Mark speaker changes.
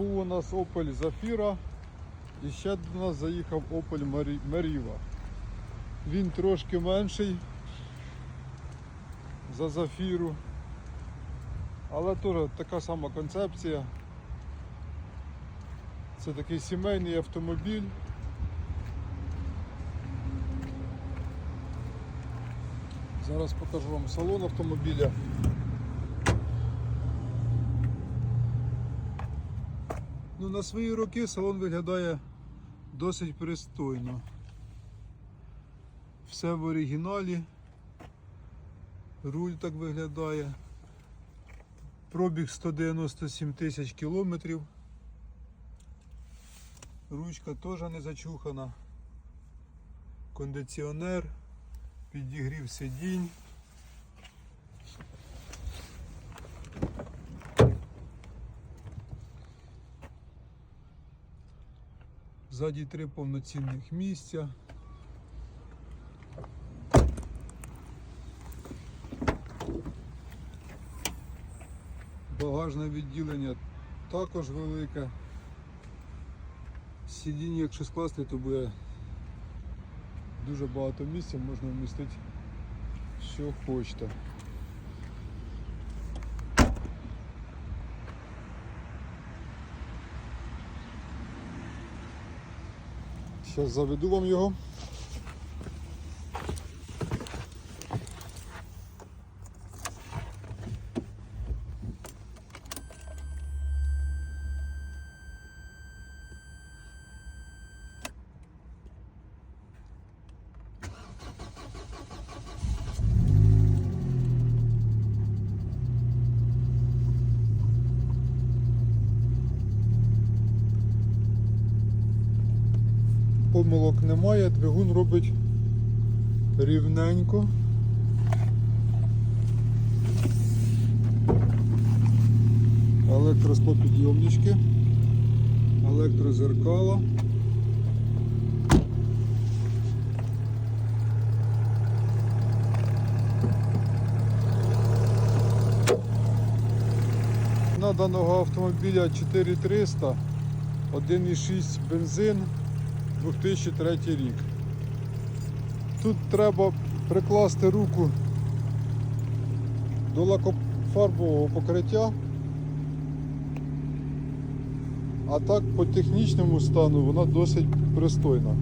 Speaker 1: Був у нас Opel Zafira і ще до нас заїхав Opel Meriva. Він трошки менший за Зафіру. Але теж така сама концепція. Це такий сімейний автомобіль. Зараз покажу вам салон автомобіля. Ну, на свої роки салон виглядає досить пристойно. Все в оригіналі. Руль так виглядає. Пробіг 197 тисяч кілометрів. Ручка теж не зачухана. Кондиціонер, підігрів сидінь. Ззаді три повноцінних місця. Багажне відділення також велике. Сидіння, якщо скласти, то буде дуже багато місця, можна вмістити що хочете. Зараз заведу вам його. Помилок немає, двигун робить рівненько. Електросклопідйомнички, електрозеркала. На даного автомобіля 4300, 1,6 бензин, 2003 рік. Тут треба прикласти руку до лакофарбового покриття. А так по технічному стану вона досить пристойна.